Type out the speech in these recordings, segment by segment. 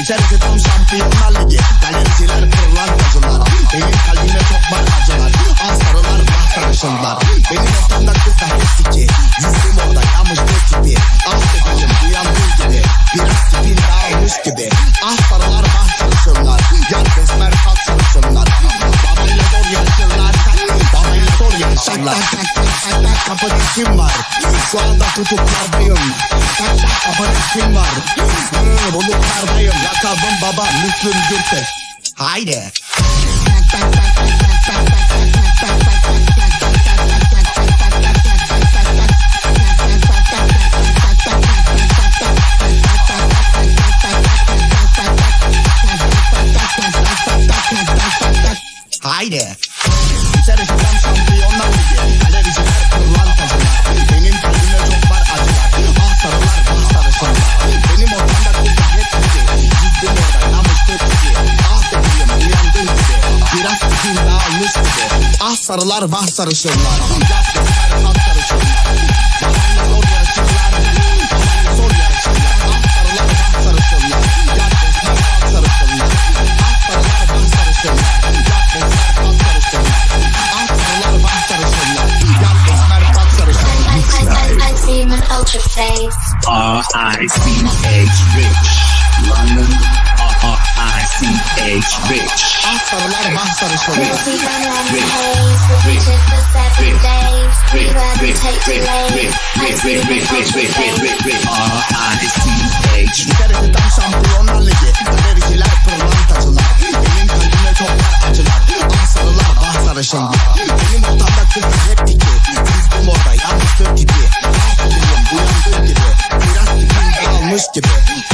İçerisi tam şampiyonlar ligi Galericiler pırlantacılar Benim kalbime çok var acılar Az sarılar bah sarışınlar Benim ortamda kızlar hepsi ki Yüzüm orada yanmış bir tipi Ah bebeğim uyandığı gibi Biraz tipin dağılmış gibi Ah sarılar bah sarışınlar Yan besmer kalk sarışınlar Babayla zor yaşırlar Babayla zor yaşarlar Tak tak tak tak tak tak kim var. Şu anda tutuklardayım Tak tak kim var Bulutlardayım. Lakabım baba Müslüm Gürses. Haydi. Haydi. Var acılar Ah sarılar ah Ah Ah sarılar vah sarışınlar We run around the haze, with bitches for seven days. We gravitate to lanes. I see him in ultra fades. R-I-C-H İçerisi tam şampiyonlar ligi Galericiler pırlantacılar Benim kalbime çok var acılar Ah sarılar ah sarışınlar Benim ortamda kızlar hep dağılmış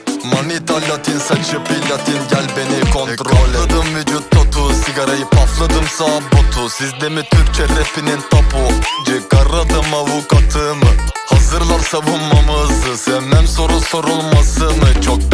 Manita latin saçı platin gel beni kontrol et. Katladım vücut totu sigarayı pafladım sağ botu. Sizde mi Türkçe rapinin tapu? Çıkaradım avukatımı. Hazırlar savunmamızı. Sevmem soru sorulması mı? Çok bek